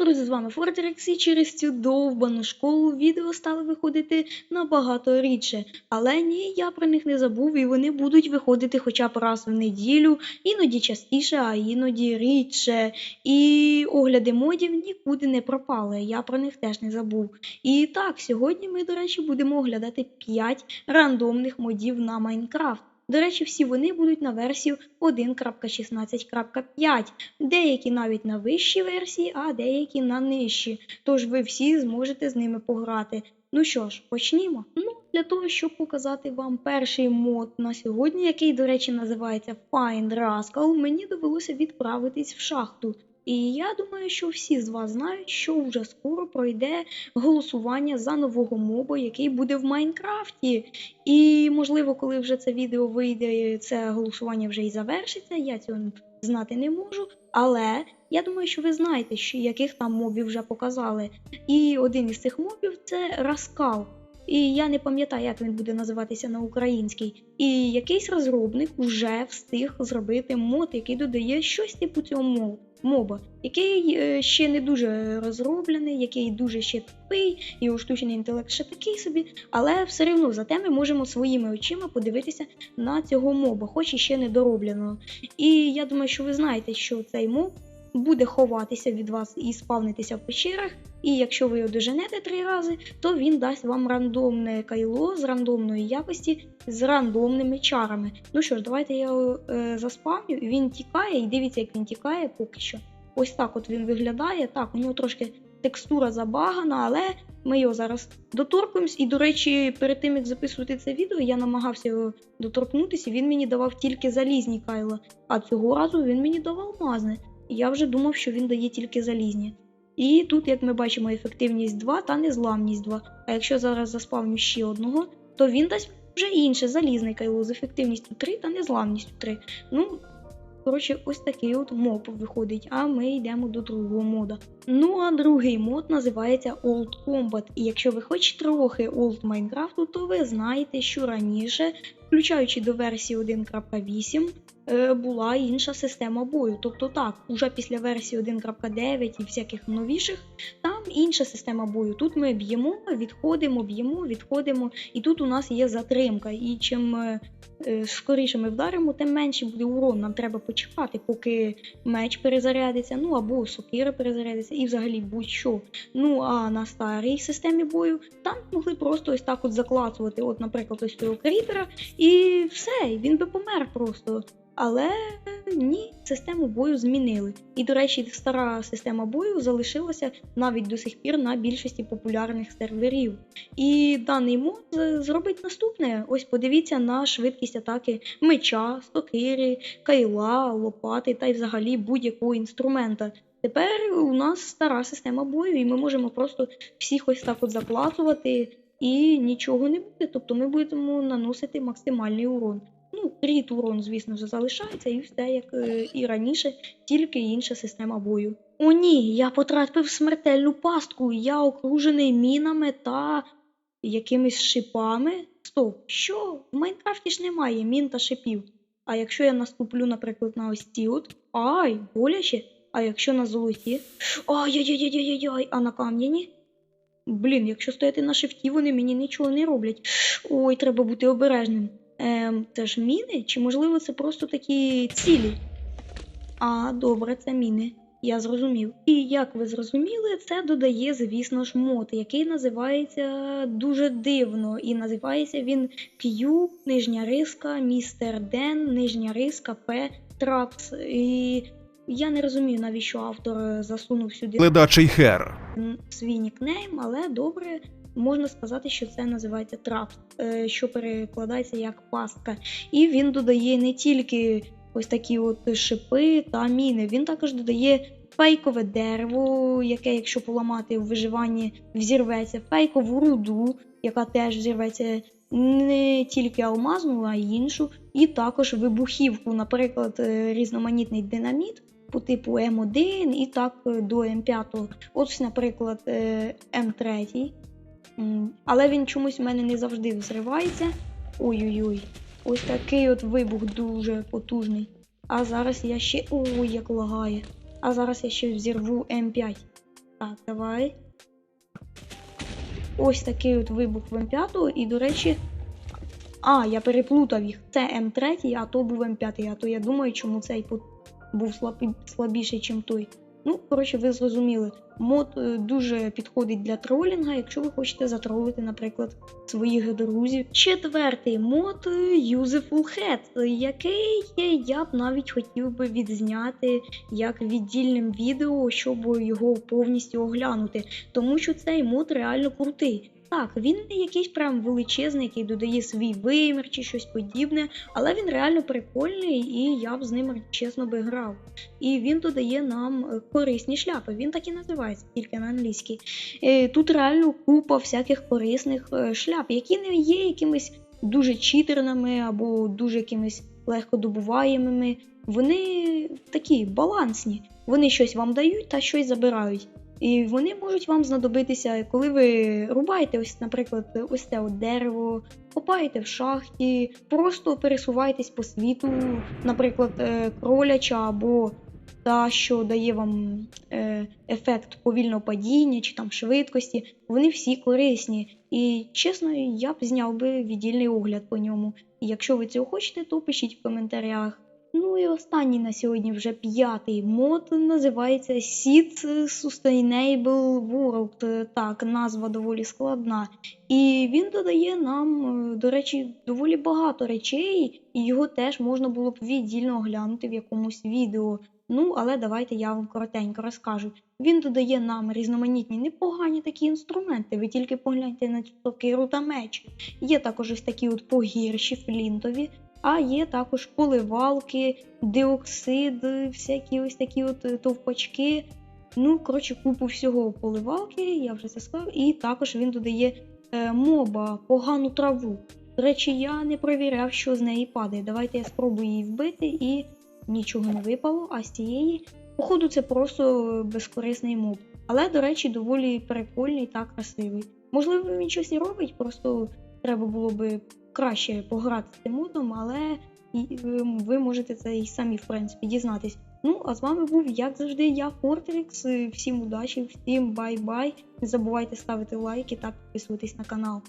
друзі, з вами Фортерекс і через цю довбану школу відео стали виходити набагато рідше. Але ні, я про них не забув, і вони будуть виходити хоча б раз в неділю, іноді частіше, а іноді рідше. І огляди модів нікуди не пропали. Я про них теж не забув. І так, сьогодні ми, до речі, будемо оглядати 5 рандомних модів на Майнкрафт. До речі, всі вони будуть на версію 1.16.5, деякі навіть на вищій версії, а деякі на нижчі. Тож ви всі зможете з ними пограти. Ну що ж, почнімо. Ну, для того, щоб показати вам перший мод на сьогодні, який, до речі, називається Find Rascal, мені довелося відправитись в шахту. І я думаю, що всі з вас знають, що вже скоро пройде голосування за нового моба, який буде в Майнкрафті. І, можливо, коли вже це відео вийде, це голосування вже і завершиться. Я цього знати не можу. Але я думаю, що ви знаєте, що яких там мобів вже показали. І один із цих мобів це Раскал. І я не пам'ятаю, як він буде називатися на українській. І якийсь розробник вже встиг зробити мод, який додає щось типу цього моба, який е, ще не дуже розроблений, який дуже ще тупий, його штучний інтелект ще такий собі, але все одно зате ми можемо своїми очима подивитися на цього моба, хоч і ще не доробленого. І я думаю, що ви знаєте, що цей моб буде ховатися від вас і спавнитися в печерах. І якщо ви його доженете три рази, то він дасть вам рандомне кайло з рандомної якості з рандомними чарами. Ну що ж, давайте я його е, заспавню. Він тікає, і дивіться, як він тікає поки що. Ось так от він виглядає. Так, у нього трошки текстура забагана, але ми його зараз доторкуємось. І, до речі, перед тим як записувати це відео, я намагався його доторкнутися, він мені давав тільки залізні кайла, а цього разу він мені давав алмазне. Я вже думав, що він дає тільки залізні. І тут, як ми бачимо, ефективність 2 та незламність 2. А якщо зараз заспавню ще одного, то він дасть вже інше залізне кайло з ефективністю 3 та незламністю 3. Ну, коротше, ось такий от моб виходить, а ми йдемо до другого мода. Ну, а другий мод називається Old Combat. І якщо ви хоч трохи Old Майнкрафту, то ви знаєте, що раніше, включаючи до версії 1.8, е, була інша система бою. Тобто так, уже після версії 1.9 і всяких новіших, там інша система бою. Тут ми б'ємо, відходимо, б'ємо, відходимо, і тут у нас є затримка. І чим е, е, скоріше ми вдаримо, тим менше буде урон. Нам треба почекати, поки меч перезарядиться, ну або сокира перезарядиться, і взагалі будь-що. Ну а на старій системі бою там могли просто ось так от заклацувати, от, наприклад, ось цього кріпера, і все, він би помер просто. Але ні, систему бою змінили. І, до речі, стара система бою залишилася навіть до сих пір на більшості популярних серверів. І даний мод зробить наступне: ось подивіться на швидкість атаки меча, стокири, кайла, лопати та й взагалі будь-якого інструмента. Тепер у нас стара система бою, і ми можемо просто всіх ось так от заклацувати, і нічого не буде. Тобто ми будемо наносити максимальний урон. Рід урон, звісно ж, залишається, і все як е, і раніше, тільки інша система бою. О, ні, я потрапив смертельну пастку, я окружений мінами та якимись шипами. Стоп, що? В Майнкрафті ж немає мін та шипів. А якщо я наступлю, наприклад, на ось ці от. Ай, боляче. А якщо на золоті. Ай-яй-яй-яй-яй-яй, а на кам'яні? Блін, якщо стояти на шифті, вони мені нічого не роблять. Ой, треба бути обережним. Ем, Це ж міни? Чи можливо це просто такі цілі? А, добре, це міни. Я зрозумів. І як ви зрозуміли, це додає, звісно ж, мод, який називається дуже дивно. І називається він Q, нижня риска, містер Ден, нижня риска, П, Трапс. І я не розумію, навіщо автор засунув сюди Ледачий хер. свій нікнейм, але добре. Можна сказати, що це називається трап, е, що перекладається як пастка. І він додає не тільки ось такі от шипи та міни, він також додає фейкове дерево, яке, якщо поламати в виживанні, взірветься, фейкову руду, яка теж взірветься не тільки алмазну, а й іншу, і також вибухівку, наприклад, е, різноманітний динаміт. По типу М1 і так е, до М5. Ось, наприклад, е, М3. Але він чомусь в мене не завжди взривається. Ой-ой-ой. Ось такий от вибух дуже потужний. А зараз я ще. Ой, як лагає. А зараз я ще взірву М5. Так, давай. Ось такий от вибух в М5, і, до речі. А, я переплутав їх. Це М3, а то був М5, а то я думаю, чому цей був слабі... слабіший, ніж той. Ну, коротше, ви зрозуміли. Мод е, дуже підходить для тролінга, якщо ви хочете затролити, наприклад, своїх друзів. Четвертий мод е, Useful Head, який е, я б навіть хотів би відзняти як віддільним відео, щоб його повністю оглянути. Тому що цей мод реально крутий. Так, він не якийсь прям величезний, який додає свій вимір чи щось подібне, але він реально прикольний, і я б з ним чесно би грав. І він додає нам е, корисні шляпи. Він так і називається, тільки на англійській. Е, Тут реально купа всяких корисних е, шляп, які не є якимись дуже читерними або дуже якимись легкодобуваємими. Вони такі балансні. Вони щось вам дають та щось забирають. І вони можуть вам знадобитися, коли ви рубаєте, ось, наприклад, ось це от дерево, копаєте в шахті, просто пересуваєтесь по світу, наприклад, е, кроляча або та, що дає вам е, ефект повільного падіння чи там швидкості, вони всі корисні. І чесно, я б зняв би віддільний огляд по ньому. І якщо ви цього хочете, то пишіть в коментарях. Ну і останній на сьогодні вже п'ятий мод називається Seed Sustainable World. Так, назва доволі складна. І він додає нам, е, до речі, доволі багато речей, і його теж можна було б віддільно оглянути в якомусь відео. Ну, але давайте я вам коротенько розкажу. Він додає нам різноманітні непогані такі інструменти. Ви тільки погляньте на цю сокиру та меч. Є також ось такі от погірші флінтові, а є також поливалки, диоксид, всякі ось такі от е, товпачки. Ну, коротше, купу всього поливалки, я вже це сказав, і також він додає е, моба, погану траву. До речі, я не провіряв, що з неї падає. Давайте я спробую її вбити і нічого не випало, а з цієї, походу, це просто безкорисний моб. Але, до речі, доволі прикольний та красивий. Можливо, він щось і робить, просто треба було би краще пограти з модом, але е, ви можете це і самі, в принципі, дізнатись. Ну, а з вами був, як завжди, я, Фортрікс. Всім удачі, всім бай-бай. Не забувайте ставити лайки та підписуватись на канал.